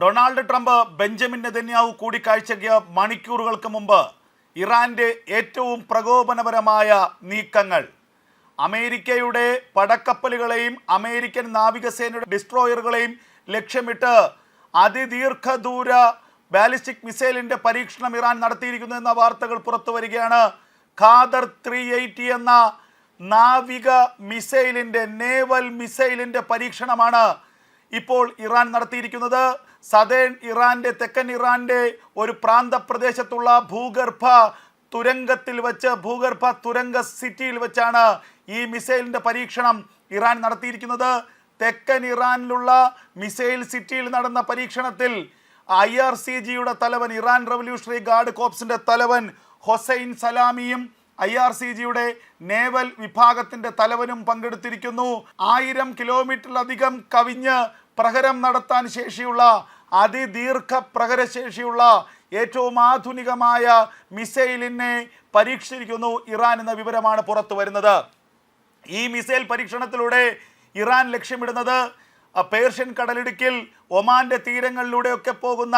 Donald Trump Benjamin Netanyahu കൂടിക്കാഴ്ചയ്ക്ക് മണിക്കൂറുകൾക്ക് മുമ്പ് ഇറാന്റെ ഏറ്റവും പ്രകോപനപരമായ നീക്കങ്ങൾ. അമേരിക്കയുടെ പടക്കപ്പലുകളെയും അമേരിക്കൻ നാവികസേനയുടെ ഡിസ്ട്രോയറുകളെയും ലക്ഷ്യമിട്ട് അതിദീർഘദൂര ബാലിസ്റ്റിക് മിസൈലിന്റെ പരീക്ഷണം ഇറാൻ നടത്തിയിരിക്കുന്നു എന്ന വാർത്തകൾ പുറത്തു വരികയാണ് ഖാദർ ത്രീ എയ്റ്റി എന്ന നാവിക മിസൈലിന്റെ നേവൽ മിസൈലിന്റെ പരീക്ഷണമാണ് ഇപ്പോൾ ഇറാൻ നടത്തിയിരിക്കുന്നത്. സദേൺ ഇറാന്റെ തെക്കൻ ഇറാന്റെ ഒരു പ്രാന്തപ്രദേശത്തുള്ള ഭൂഗർഭ തുരങ്കത്തിൽ വെച്ച് ഭൂഗർഭ തുരങ്ക സിറ്റിയിൽ വെച്ചാണ് ഈ മിസൈലിന്റെ പരീക്ഷണം ഇറാൻ നടത്തിയിരിക്കുന്നത്. തെക്കൻ ഇറാനിലുള്ള മിസൈൽ സിറ്റിയിൽ നടന്ന പരീക്ഷണത്തിൽ ഐ ആർ സി ജിയുടെ തലവൻ ഇറാൻ റവല്യൂഷണറി ഗാർഡ് കോപ്സിന്റെ തലവൻ ഹൊസൈൻ സലാമിയും ഐ ആർ സി ജിയുടെ നേവൽ വിഭാഗത്തിന്റെ തലവനും പങ്കെടുത്തിരിക്കുന്നു. ആയിരം കിലോമീറ്ററിലധികം കവിഞ്ഞ് പ്രഹരം നടത്താൻ ശേഷിയുള്ള അതിദീർഘ പ്രഹരശേഷിയുള്ള ഏറ്റവും ആധുനികമായ മിസൈലിനെ പരീക്ഷിച്ചിരിക്കുന്നു ഇറാൻ എന്ന വിവരമാണ് പുറത്തു വരുന്നത്. ഈ മിസൈൽ പരീക്ഷണത്തിലൂടെ ഇറാൻ ലക്ഷ്യമിടുന്നത് പേർഷ്യൻ കടലിടുക്കിൽ ഒമാന്റെ തീരങ്ങളിലൂടെയൊക്കെ പോകുന്ന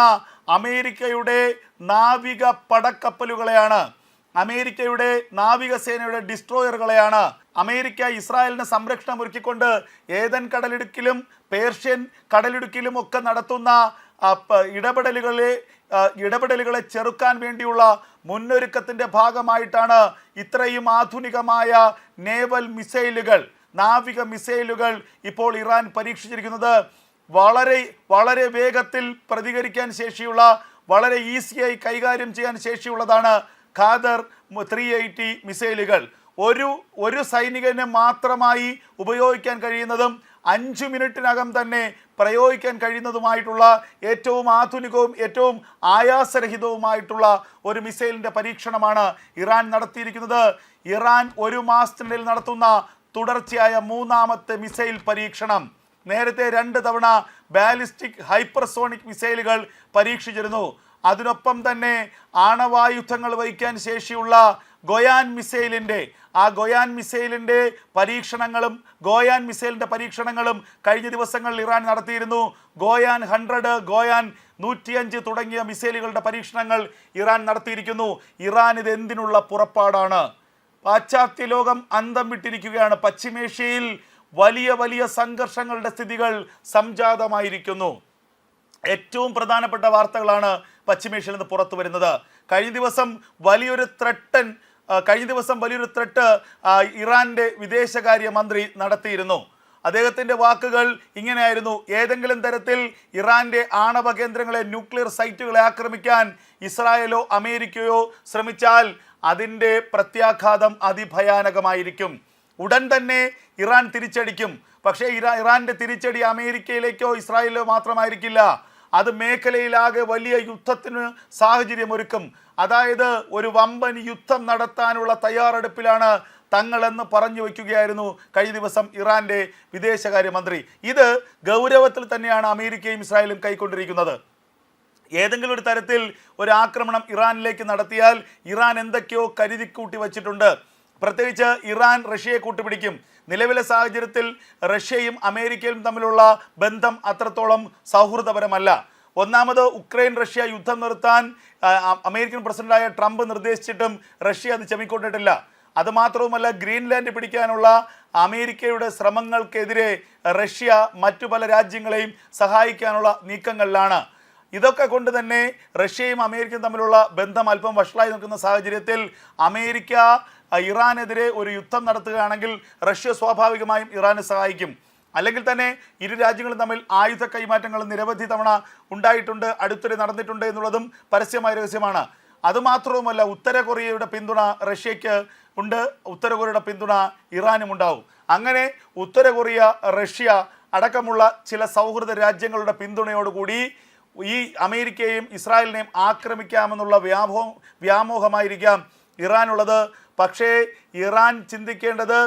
അമേരിക്കയുടെ നാവിക പടക്കപ്പലുകളെയാണ്. അമേരിക്കയുടെ നാവികസേനയുടെ ഡിസ്ട്രോയറുകളെയാണ്. അമേരിക്ക ഇസ്രായേലിന് സംരക്ഷണം ഒരുക്കിക്കൊണ്ട് ഏതൻ കടലിടുക്കിലും പേർഷ്യൻ കടലിടുക്കിലും ഒക്കെ നടത്തുന്ന ഇടപെടലുകളെ ഇടപെടലുകളെ ചെറുക്കാൻ വേണ്ടിയുള്ള മുന്നൊരുക്കത്തിന്റെ ഭാഗമായിട്ടാണ് ഇത്രയും ആധുനികമായ നേവൽ മിസൈലുകൾ നാവിക മിസൈലുകൾ ഇപ്പോൾ ഇറാൻ പരീക്ഷിച്ചിരിക്കുന്നത്. വളരെ വളരെ വേഗത്തിൽ പ്രതികരിക്കാൻ ശേഷിയുള്ള വളരെ ഈസിയായി കൈകാര്യം ചെയ്യാൻ ശേഷിയുള്ളതാണ് ഖാദർ ത്രീ എയ്റ്റി മിസൈലുകൾ ഒരു ഒരു സൈനികനെ മാത്രമായി ഉപയോഗിക്കാൻ കഴിയുന്നതും അഞ്ച് മിനിറ്റിനകം തന്നെ പ്രയോഗിക്കാൻ കഴിയുന്നതുമായിട്ടുള്ള ഏറ്റവും ആധുനികവും ഏറ്റവും ആയാസരഹിതവുമായിട്ടുള്ള ഒരു മിസൈലിന്റെ പരീക്ഷണമാണ് ഇറാൻ നടത്തിയിരിക്കുന്നത്. ഇറാൻ ഒരു മാസത്തിനിടയിൽ നടത്തുന്ന തുടർച്ചയായ മൂന്നാമത്തെ മിസൈൽ പരീക്ഷണം. നേരത്തെ രണ്ട് തവണ ബാലിസ്റ്റിക് ഹൈപ്പർസോണിക് മിസൈലുകൾ പരീക്ഷിച്ചിരുന്നു. അതിനൊപ്പം തന്നെ ആണവായുധങ്ങൾ വഹിക്കാൻ ശേഷിയുള്ള ഗോയാൻ മിസൈലിന്റെ ആ ഗോയാൻ മിസൈലിന്റെ പരീക്ഷണങ്ങളും ഗോയാൻ മിസൈലിന്റെ പരീക്ഷണങ്ങളും കഴിഞ്ഞ ദിവസങ്ങളിൽ ഇറാൻ നടത്തിയിരുന്നു. ഗോയാൻ ഹൺഡ്രഡ് ഗോയാൻ നൂറ്റിയഞ്ച് തുടങ്ങിയ മിസൈലുകളുടെ പരീക്ഷണങ്ങൾ ഇറാൻ നടത്തിയിരിക്കുന്നു. ഇറാൻ ഇത് എന്തിനുള്ള പുറപ്പാടാണ്? പാശ്ചാത്യ ലോകം അന്തം വിട്ടിരിക്കുകയാണ്. പശ്ചിമേഷ്യയിൽ വലിയ വലിയ സംഘർഷങ്ങളുടെ സ്ഥിതികൾ സംജാതമായിരിക്കുന്നു. ഏറ്റവും പ്രധാനപ്പെട്ട വാർത്തകളാണ് പശ്ചിമേഷ്യയിൽ നിന്ന് പുറത്തു വരുന്നത്. കഴിഞ്ഞ ദിവസം വലിയൊരു ത്രട്ടൻ കഴിഞ്ഞ ദിവസം വലിയൊരു ത്രട്ട് ഇറാന്റെ വിദേശകാര്യ മന്ത്രി നടത്തിയിരുന്നു. അദ്ദേഹത്തിന്റെ വാക്കുകൾ ഇങ്ങനെയായിരുന്നു. ഏതെങ്കിലും തരത്തിൽ ഇറാന്റെ ആണവ കേന്ദ്രങ്ങളെ ന്യൂക്ലിയർ സൈറ്റുകളെ ആക്രമിക്കാൻ ഇസ്രായേലോ അമേരിക്കയോ ശ്രമിച്ചാൽ അതിന്റെ പ്രത്യാഘാതം അതിഭയാനകമായിരിക്കും. ഉടൻ തന്നെ ഇറാൻ തിരിച്ചടിക്കും. പക്ഷേ ഇറാ ഇറാന്റെ തിരിച്ചടി അമേരിക്കയിലേക്കോ ഇസ്രായേലിലോ മാത്രമായിരിക്കില്ല. അത് മേഖലയിലാകെ വലിയ യുദ്ധത്തിന് സാഹചര്യമൊരുക്കും. അതായത് ഒരു വമ്പൻ യുദ്ധം നടത്താനുള്ള തയ്യാറെടുപ്പിലാണ് തങ്ങളെന്ന് പറഞ്ഞു വയ്ക്കുകയായിരുന്നു കഴിഞ്ഞ ദിവസം ഇറാന്റെ വിദേശകാര്യമന്ത്രി. ഇത് ഗൗരവത്തിൽ തന്നെയാണ് അമേരിക്കയും ഇസ്രായേലും കൈക്കൊണ്ടിരിക്കുന്നത്. ഏതെങ്കിലും ഒരു തരത്തിൽ ഒരു ആക്രമണം ഇറാനിലേക്ക് നടത്തിയാൽ ഇറാൻ എന്തൊക്കെയോ കരുതിക്കൂട്ടി വച്ചിട്ടുണ്ട്. പ്രത്യേകിച്ച് ഇറാൻ റഷ്യയെ കൂട്ടുപിടിക്കും. നിലവിലെ സാഹചര്യത്തിൽ റഷ്യയും അമേരിക്കയും തമ്മിലുള്ള ബന്ധം അത്രത്തോളം സൗഹൃദപരമല്ല. ഒന്നാമത് ഉക്രൈൻ റഷ്യ യുദ്ധം നിർത്താൻ അമേരിക്കൻ പ്രസിഡന്റായ ട്രംപ് നിർദ്ദേശിച്ചിട്ടും റഷ്യ അത് ചെമിക്കൊണ്ടിട്ടില്ല അതുമാത്രവുമല്ല ഗ്രീൻലാൻഡ് പിടിക്കാനുള്ള അമേരിക്കയുടെ ശ്രമങ്ങൾക്കെതിരെ റഷ്യ മറ്റു പല രാജ്യങ്ങളെയും സഹായിക്കാനുള്ള നീക്കങ്ങളിലാണ്. ഇതൊക്കെ കൊണ്ട് തന്നെ റഷ്യയും അമേരിക്കയും തമ്മിലുള്ള ബന്ധം അല്പം വഷളായി നിൽക്കുന്ന സാഹചര്യത്തിൽ അമേരിക്ക ഇറാനെതിരെ ഒരു യുദ്ധം നടത്തുകയാണെങ്കിൽ റഷ്യ സ്വാഭാവികമായും ഇറാനെ സഹായിക്കും. അല്ലെങ്കിൽ തന്നെ ഇരു രാജ്യങ്ങളും തമ്മിൽ ആയുധ കൈമാറ്റങ്ങൾ നിരവധി തവണ ഉണ്ടായിട്ടുണ്ട് അടുത്തിടെ നടന്നിട്ടുണ്ട് എന്നുള്ളതും പരസ്യമായ രഹസ്യമാണ്. അതുമാത്രവുമല്ല ഉത്തര കൊറിയയുടെ പിന്തുണ റഷ്യയ്ക്ക് ഉണ്ട് ഉത്തര കൊറിയയുടെ പിന്തുണ ഇറാനും ഉണ്ടാവും. അങ്ങനെ ഉത്തര കൊറിയ റഷ്യ അടക്കമുള്ള ചില സൗഹൃദ രാജ്യങ്ങളുടെ പിന്തുണയോടുകൂടി ഈ അമേരിക്കയെയും ഇസ്രായേലിനെയും ആക്രമിക്കാമെന്നുള്ള വ്യാമോ വ്യാമോഹമായിരിക്കാം ഇറാനുള്ളത്. പക്ഷേ ഇറാൻ ചിന്തിക്കേണ്ടത്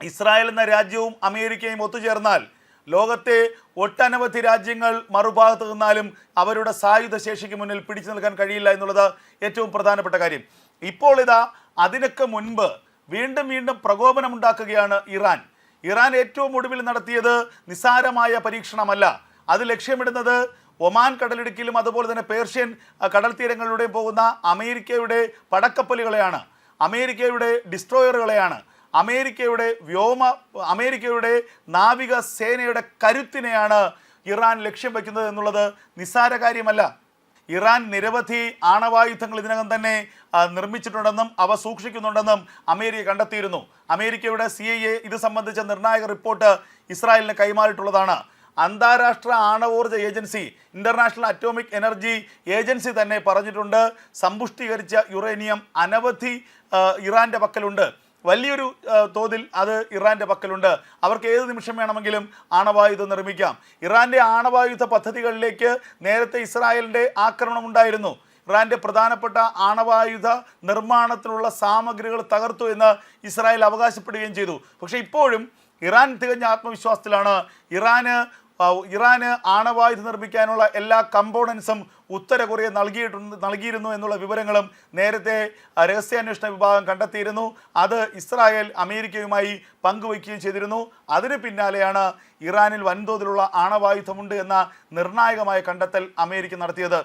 ഇസ്രായേൽ എന്ന രാജ്യവും അമേരിക്കയും ഒത്തുചേർന്നാൽ ലോകത്തെ ഒട്ടനവധി രാജ്യങ്ങൾ മറുഭാഗത്ത് നിന്നാലും അവരുടെ സായുധ ശേഷിക്ക് മുന്നിൽ പിടിച്ചു നിൽക്കാൻ കഴിയില്ല എന്നുള്ളത് ഏറ്റവും പ്രധാനപ്പെട്ട കാര്യം. ഇപ്പോൾ ഇതാ അതിനൊക്കെ മുൻപ് വീണ്ടും വീണ്ടും പ്രകോപനമുണ്ടാക്കുകയാണ് ഇറാൻ. ഇറാൻ ഏറ്റവും ഒടുവിൽ നടത്തിയത് നിസ്സാരമായ പരീക്ഷണമല്ല. അത് ലക്ഷ്യമിടുന്നത് ഒമാൻ കടലിടുക്കിലും അതുപോലെ തന്നെ പേർഷ്യൻ കടൽ തീരങ്ങളിലൂടെയും പോകുന്ന അമേരിക്കയുടെ പടക്കപ്പലുകളെയാണ്. അമേരിക്കയുടെ ഡിസ്ട്രോയറുകളെയാണ്. അമേരിക്കയുടെ വ്യോമ അമേരിക്കയുടെ നാവിക സേനയുടെ കരുത്തിനെയാണ് ഇറാൻ ലക്ഷ്യം വയ്ക്കുന്നത് എന്നുള്ളത് നിസ്സാര കാര്യമല്ല. ഇറാൻ നിരവധി ആണവായുധങ്ങൾ ഇതിനകം തന്നെ നിർമ്മിച്ചിട്ടുണ്ടെന്നും അവ സൂക്ഷിക്കുന്നുണ്ടെന്നും അമേരിക്ക കണ്ടെത്തിയിരുന്നു. അമേരിക്കയുടെ സി ഇത് സംബന്ധിച്ച നിർണായക റിപ്പോർട്ട് ഇസ്രായേലിന് കൈമാറിയിട്ടുള്ളതാണ്. അന്താരാഷ്ട്ര ആണവോർജ agency international atomic energy agency തന്നെ പറഞ്ഞിട്ടുണ്ട് സമ്പുഷ്ടീകരിച്ച യുറേനിയം അനവധി ഇറാന്റെ പക്കലുണ്ട്. വലിയൊരു തോതിൽ അത് ഇറാന്റെ പക്കലുണ്ട്. അവർക്ക് ഏത് നിമിഷം വേണമെങ്കിലും ആണവായുധം നിർമ്മിക്കാം. ഇറാന്റെ ആണവായുധ പദ്ധതികളിലേക്ക് നേരത്തെ ഇസ്രായേലിന്റെ ആക്രമണം ഉണ്ടായിരുന്നു. ഇറാന്റെ പ്രധാനപ്പെട്ട ആണവായുധ നിർമ്മാണത്തിനുള്ള സാമഗ്രികൾ തകർത്തു എന്ന് ഇസ്രായേൽ അവകാശപ്പെടുകയും ചെയ്തു. പക്ഷേ ഇപ്പോഴും ഇറാൻ തികഞ്ഞ ആത്മവിശ്വാസത്തിലാണ്. ഇറാന് ഇറാന് ആണവായുധ നിർമ്മിക്കാനുള്ള എല്ലാ കമ്പോണൻസും ഉത്തര കൊറിയ നൽകിയിട്ടുണ്ട് നൽകിയിരുന്നു എന്നുള്ള വിവരങ്ങളും നേരത്തെ രഹസ്യാന്വേഷണ വിഭാഗം കണ്ടെത്തിയിരുന്നു. അത് ഇസ്രായേൽ അമേരിക്കയുമായി പങ്കുവയ്ക്കുകയും ചെയ്തിരുന്നു. അതിന് പിന്നാലെയാണ് ഇറാനിൽ വൻതോതിലുള്ള ആണവായുധമുണ്ട് എന്ന നിർണായകമായ കണ്ടെത്തൽ അമേരിക്ക നടത്തിയത്.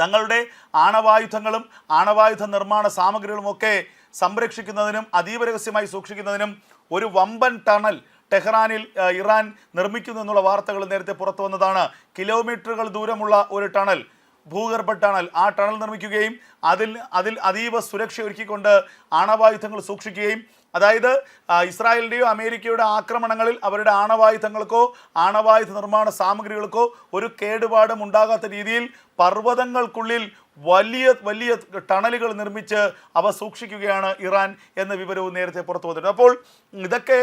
തങ്ങളുടെ ആണവായുധങ്ങളും ആണവായുധ നിർമ്മാണ സാമഗ്രികളുമൊക്കെ സംരക്ഷിക്കുന്നതിനും അതീവ രഹസ്യമായി സൂക്ഷിക്കുന്നതിനും ഒരു വമ്പൻ ടണൽ ടെഹ്റാനിൽ ഇറാൻ നിർമ്മിക്കുന്നു എന്നുള്ള വാർത്തകൾ നേരത്തെ പുറത്തു വന്നതാണ്. കിലോമീറ്ററുകൾ ദൂരമുള്ള ഒരു ടണൽ ഭൂഗർഭ ടണൽ ആ ടണൽ നിർമ്മിക്കുകയും അതിൽ അതിൽ അതീവ സുരക്ഷ ഒരുക്കിക്കൊണ്ട് ആണവായുധങ്ങൾ സൂക്ഷിക്കുകയും അതായത് ഇസ്രായേലിന്റെയോ അമേരിക്കയുടെ ആക്രമണങ്ങളിൽ അവരുടെ ആണവായുധങ്ങൾക്കോ ആണവായുധ നിർമ്മാണ സാമഗ്രികൾക്കോ ഒരു കേടുപാടും ഉണ്ടാകാത്ത രീതിയിൽ പർവതങ്ങൾക്കുള്ളിൽ വലിയ വലിയ ടണലുകൾ നിർമ്മിച്ച് അവ സൂക്ഷിക്കുകയാണ് ഇറാൻ എന്ന വിവരവും നേരത്തെ പുറത്തു വന്നിട്ടുണ്ട്. അപ്പോൾ ഇതൊക്കെ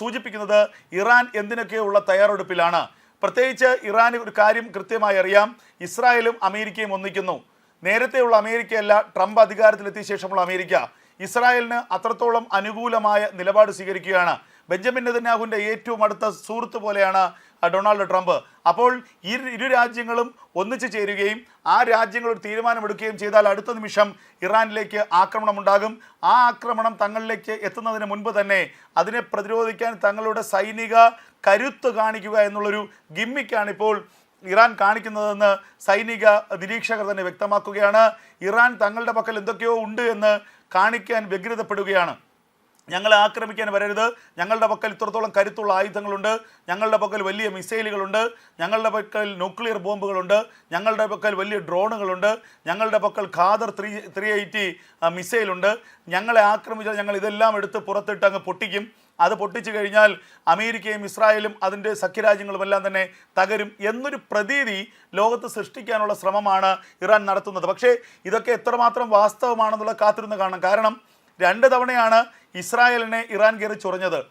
സൂചിപ്പിക്കുന്നത് ഇറാൻ എന്തിനൊക്കെയുള്ള തയ്യാറെടുപ്പിലാണ്? പ്രത്യേകിച്ച് ഇറാന് ഒരു കാര്യം കൃത്യമായി അറിയാം. ഇസ്രായേലും അമേരിക്കയും ഒന്നിക്കുന്നു. നേരത്തെയുള്ള അമേരിക്കയല്ല ട്രംപ് അധികാരത്തിലെത്തിയ ശേഷമുള്ള അമേരിക്ക. ഇസ്രായേലിന് അത്രത്തോളം അനുകൂലമായ നിലപാട് സ്വീകരിക്കുകയാണ്. ബെഞ്ചമിൻ നെതന്യാഹുവിന്റെ ഏറ്റവും അടുത്ത സുഹൃത്ത് പോലെയാണ് ഡൊണാൾഡ് ട്രംപ്. അപ്പോൾ ഈ ഇരു രാജ്യങ്ങളും ഒന്നിച്ചു ചേരുകയും ആ രാജ്യങ്ങൾ ഒരു തീരുമാനമെടുക്കുകയും ചെയ്താൽ അടുത്ത നിമിഷം ഇറാനിലേക്ക് ആക്രമണം ഉണ്ടാകും. ആ ആക്രമണം തങ്ങളിലേക്ക് എത്തുന്നതിന് മുൻപ് തന്നെ അതിനെ പ്രതിരോധിക്കാൻ തങ്ങളുടെ സൈനിക കരുത്ത് കാണിക്കുക എന്നുള്ളൊരു ഗിമ്മിക്കാണ് ഇപ്പോൾ ഇറാൻ കാണിക്കുന്നതെന്ന് സൈനിക നിരീക്ഷകർ തന്നെ വ്യക്തമാക്കുകയാണ്. ഇറാൻ തങ്ങളുടെ പക്കൽ എന്തൊക്കെയോ ഉണ്ട് എന്ന് കാണിക്കാൻ വ്യഗ്രതപ്പെടുകയാണ്. ഞങ്ങളെ ആക്രമിക്കാൻ വരരുത്. ഞങ്ങളുടെ പക്കൽ ഇത്രത്തോളം കരുത്തുള്ള ആയുധങ്ങളുണ്ട്. ഞങ്ങളുടെ പക്കൽ വലിയ മിസൈലുകളുണ്ട്. ഞങ്ങളുടെ പക്കൽ ന്യൂക്ലിയർ ബോംബുകളുണ്ട്. ഞങ്ങളുടെ പക്കൽ വലിയ ഡ്രോണുകളുണ്ട്. ഞങ്ങളുടെ പക്കൽ ഖാദർ ത്രീ ത്രീ എയ്റ്റി മിസൈലുണ്ട്. ഞങ്ങളെ ആക്രമിച്ചാൽ ഞങ്ങൾ ഇതെല്ലാം എടുത്ത് പുറത്തിട്ട് അങ്ങ് പൊട്ടിക്കും. അത് പൊട്ടിച്ചു കഴിഞ്ഞാൽ അമേരിക്കയും ഇസ്രായേലും അതിന്റെ സഖ്യരാജ്യങ്ങളും എല്ലാം തന്നെ തകരും എന്നൊരു പ്രതീതി ലോകത്ത് സൃഷ്ടിക്കാനുള്ള ശ്രമമാണ് ഇറാൻ നടത്തുന്നത്. പക്ഷേ ഇതൊക്കെ എത്രമാത്രം വാസ്തവമാണെന്നുള്ള കാത്തിരുന്ന് കാണണം. കാരണം രണ്ട് തവണയാണ് ഇസ്രായേലിനെ ഇറാൻ കയറി ചൊറിഞ്ഞത്.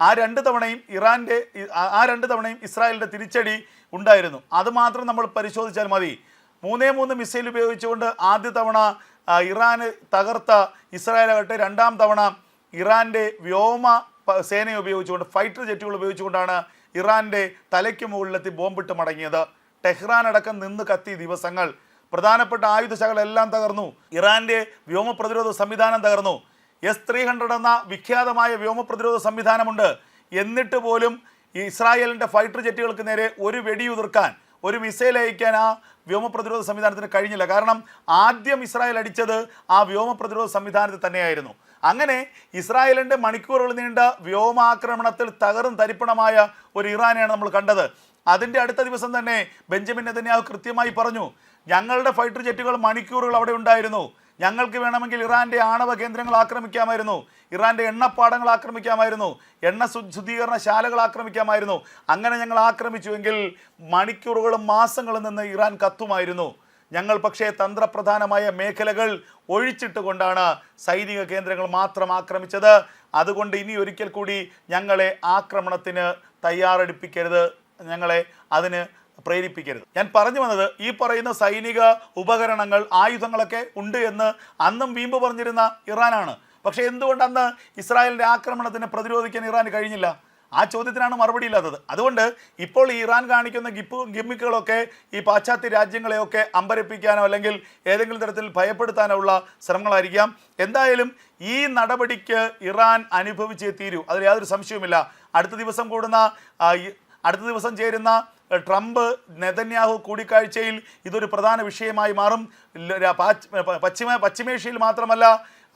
ആ രണ്ട് തവണയും ഇറാന്റെ ആ- രണ്ട് തവണയും ഇസ്രായേലിന്റെ തിരിച്ചടി ഉണ്ടായിരുന്നു. അതുമാത്രം നമ്മൾ പരിശോധിച്ചാൽ മതി. മൂന്നേ മൂന്ന് മിസൈൽ ഉപയോഗിച്ചുകൊണ്ട് ആദ്യ തവണ ഇറാന് തകർത്ത ഇസ്രായേലാകട്ടെ രണ്ടാം തവണ ഇറാന്റെ വ്യോമ സേനയെ ഉപയോഗിച്ചുകൊണ്ട് ഫൈറ്റർ ജെറ്റുകൾ ഉപയോഗിച്ചുകൊണ്ടാണ് ഇറാന്റെ തലയ്ക്ക് മുകളിലെത്തി ബോംബിട്ട് മടങ്ങിയത്. ടെഹ്റാൻ അടക്കം നിന്ന് കത്തി ദിവസങ്ങൾ. പ്രധാനപ്പെട്ട ആയുധശകളെല്ലാം തകർന്നു. ഇറാന്റെ വ്യോമ പ്രതിരോധ സംവിധാനം തകർന്നു. എസ് ത്രീ ഹൺഡ്രഡ് എന്ന വിഖ്യാതമായ വ്യോമ പ്രതിരോധ സംവിധാനമുണ്ട്. എന്നിട്ട് പോലും ഇസ്രായേലിന്റെ ഫൈറ്റർ ജെറ്റുകൾക്ക് നേരെ ഒരു വെടിയുതിർക്കാൻ ഒരു മിസൈൽ അയക്കാൻ ആ വ്യോമ പ്രതിരോധ സംവിധാനത്തിന് കഴിഞ്ഞില്ല. കാരണം ആദ്യം ഇസ്രായേൽ അടിച്ചത് ആ വ്യോമ പ്രതിരോധ സംവിധാനത്തിൽ തന്നെയായിരുന്നു. അങ്ങനെ ഇസ്രായേലിന്റെ മണിക്കൂറുകൾ നീണ്ട വ്യോമാക്രമണത്തിൽ തകർന്ന് തരിപ്പണമായ ഒരു ഇറാനെയാണ് നമ്മൾ കണ്ടത്. അതിന്റെ അടുത്ത ദിവസം തന്നെ ബെഞ്ചമിൻ നെതന്യാഹു കൃത്യമായി പറഞ്ഞു ഞങ്ങളുടെ ഫൈറ്റർ ജെറ്റുകൾ മണിക്കൂറുകൾ അവിടെ ഉണ്ടായിരുന്നു. ഞങ്ങൾക്ക് വേണമെങ്കിൽ ഇറാന്റെ ആണവ കേന്ദ്രങ്ങൾ ആക്രമിക്കാമായിരുന്നു. ഇറാന്റെ എണ്ണപ്പാടങ്ങൾ ആക്രമിക്കാമായിരുന്നു. എണ്ണ ശുദ്ധീകരണ ശാലകൾ ആക്രമിക്കാമായിരുന്നു. അങ്ങനെ ഞങ്ങൾ ആക്രമിച്ചുവെങ്കിൽ മണിക്കൂറുകളും മാസങ്ങളും നിന്ന് ഇറാൻ കത്തുമായിരുന്നു. ഞങ്ങൾ പക്ഷേ തന്ത്രപ്രധാനമായ മേഖലകൾ ഒഴിച്ചിട്ട് ഒഴിച്ചിട്ടുകൊണ്ടാണ് സൈനിക കേന്ദ്രങ്ങൾ മാത്രം ആക്രമിച്ചത്. അതുകൊണ്ട് ഇനി ഒരിക്കൽ കൂടി ഞങ്ങളെ ആക്രമണത്തിന് തയ്യാറെടുപ്പിക്കരുത്. ഞങ്ങളെ അതിന് പ്രേരിപ്പിക്കരുത്. ഞാൻ പറഞ്ഞു വന്നത് ഈ പറയുന്ന സൈനിക ഉപകരണങ്ങൾ ആയുധങ്ങളൊക്കെ ഉണ്ട് എന്ന് അന്നും വീമ്പ് പറഞ്ഞിരുന്ന ഇറാനാണ്. പക്ഷേ എന്തുകൊണ്ട് അന്ന് ഇസ്രായേലിന്റെ ആക്രമണത്തിന് പ്രതിരോധിക്കാൻ ഇറാൻ കഴിഞ്ഞില്ല? ആ ചോദ്യത്തിനാണ് മറുപടി ഇല്ലാത്തത്. അതുകൊണ്ട് ഇപ്പോൾ ഇറാൻ കാണിക്കുന്ന ഗിപ്പ് ഗിമ്മിക്കുകളൊക്കെ ഈ പാശ്ചാത്യ രാജ്യങ്ങളെയൊക്കെ അമ്പരപ്പിക്കാനോ അല്ലെങ്കിൽ ഏതെങ്കിലും തരത്തിൽ ഭയപ്പെടുത്താനോ ഉള്ള ശ്രമങ്ങളായിരിക്കാം. എന്തായാലും ഈ നടപടിക്ക് ഇറാൻ അനുഭവിച്ചേ തീരൂ. അതിൽ യാതൊരു സംശയവുമില്ല. അടുത്ത ദിവസം കൂടുന്ന അടുത്ത ദിവസം ചേരുന്ന ട്രംപ് നെതന്യാഹു കൂടിക്കാഴ്ചയിൽ ഇതൊരു പ്രധാന വിഷയമായി മാറും. പശ്ചിമ പശ്ചിമേഷ്യയിൽ മാത്രമല്ല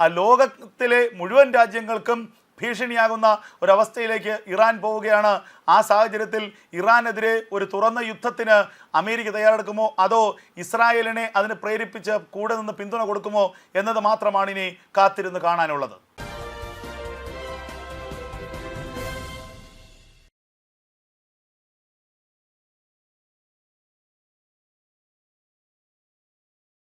ലോകത്തിലെ മുഴുവൻ രാജ്യങ്ങൾക്കും ഭീഷണിയാകുന്ന ഒരവസ്ഥയിലേക്ക് ഇറാൻ പോവുകയാണ്. ആ സാഹചര്യത്തിൽ ഇറാനെതിരെ ഒരു തുറന്ന യുദ്ധത്തിന് അമേരിക്ക തയ്യാറെടുക്കുമോ? അതോ ഇസ്രായേലിനെ അതിന് പ്രേരിപ്പിച്ച് കൂടെ നിന്ന് പിന്തുണ കൊടുക്കുമോ? എന്നത് മാത്രമാണ് ഇനി കാത്തിരുന്ന് കാണാനുള്ളത്.